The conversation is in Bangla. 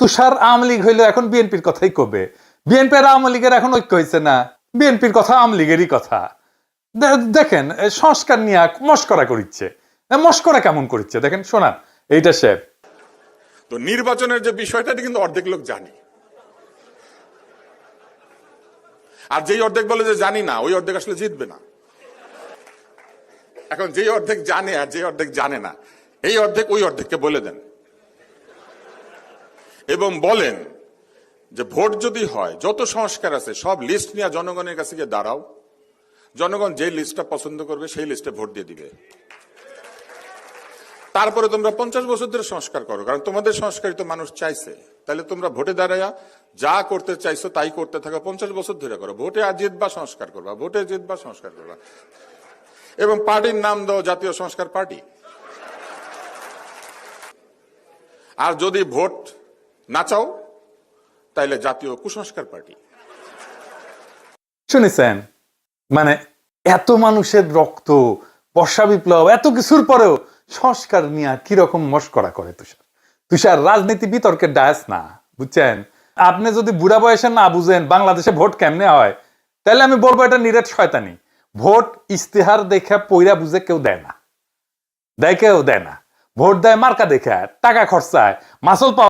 তুষার আওয়ামী লীগ হইল এখন বিএনপির কথাই কবে? বিএনপি আর আওয়ামী লীগের এখন ঐক্য হয়েছে না? বিএনপির কথা আওয়ামী লীগেরই কথা। দেখেন সংস্কার নিয়ে মস্করা করিচ্ছে। মস্করা কেমন করিচ্ছে? দেখেন, শোনান, এইটা সে। তো নির্বাচনের যে বিষয়টা, এটা কিন্তু অর্ধেক লোক জানি। আর যেই অর্ধেক বলে যে জানি না, ওই অর্ধেক আসলে জিতবে না। এখন যেই অর্ধেক জানে আর যে অর্ধেক জানে না, এই অর্ধেক ওই অর্ধেককে বলে দেন। এবং বলেন যে ভোট যদি হয়, যত সংস্কার আছে, সব লিস্ট নিয়ে জনগণের কাছে গিয়ে দাঁড়াও। জনগণ যে লিস্টটা পছন্দ করবে, সেই লিস্টে ভোট দিয়ে দিবে। তারপরে তোমরা পঞ্চাশ বছর ধরে সংস্কার করো, কারণ তোমাদের সংস্কারিত মানুষ চাইছে। তাহলে তোমরা ভোটে দাঁড়াইয়া যা করতে চাইছো, তাই করতে থাকো। পঞ্চাশ বছর ধরে করো, ভোটে আর জিতবা সংস্কার করবা, ভোটে জিতবা সংস্কার করবা। এবং পার্টির নাম দাও, জাতীয় সংস্কার পার্টি। আর যদি ভোট না চাও, তাইলে জাতীয় কুসংস্কার পার্টি। শুনেছেন? মানে এত মানুষের রক্ত, বর্ষা বিপ্লব, এত কিছুর পরেও সংস্কার নিয়ে আর কীরকম মস্করা করে তুষার? তুষার রাজনীতি বিতর্কের ডায়াস না, বুঝছেন? আপনি যদি বুড়া বয়সে না বুঝেন বাংলাদেশে ভোট কেমনে হয় তাহলে আমি বলব এটা নিরেট শয়তানি। ভোট ইস্তেহার দেখে পইরা বুঝে কেউ দেয় না। দেয় কেউ দেয় না। ভোট দেয় মার্কা দেখে, টাকা খরচায়, মাসল পাওয়া